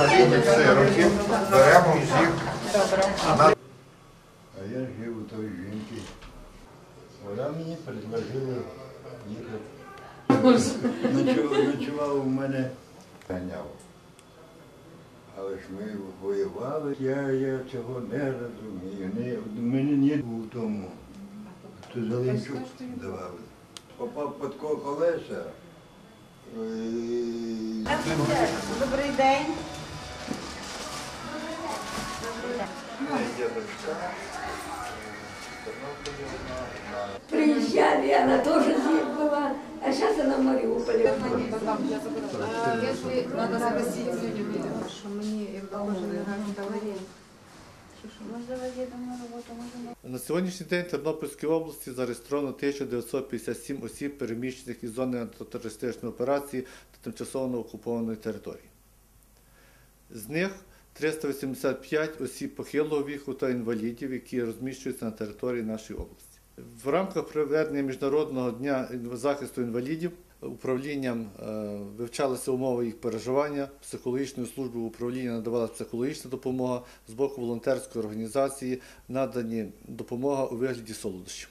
інвалідів, сиротів, беремо всіх. А я жив у той жінки. Вона мені предложила їхати. Ночував, у мене ганяв. Але ж ми воювали, я, я цього не розумію. Не, у мене не був в тому. То Зеленчук давав. Попав під ко- колеса. Добрий день. Приезжали, она тоже здесь была, а сейчас она в Мариуполе. Если надо спросить, что мне на говорить. На сьогоднішній день в Тернопільській області зареєстровано 1957 осіб, переміщених із зони антитерористичної операції та тимчасово окупованої території. З них 385 осіб похилого віку та інвалідів, які розміщуються на території нашої області. В рамках проведення Міжнародного дня захисту інвалідів управлінням е, вивчалися умови їх переживання, психологічною службою управління надавалася психологічна допомога з боку волонтерської організації, надані допомога у вигляді солодощів.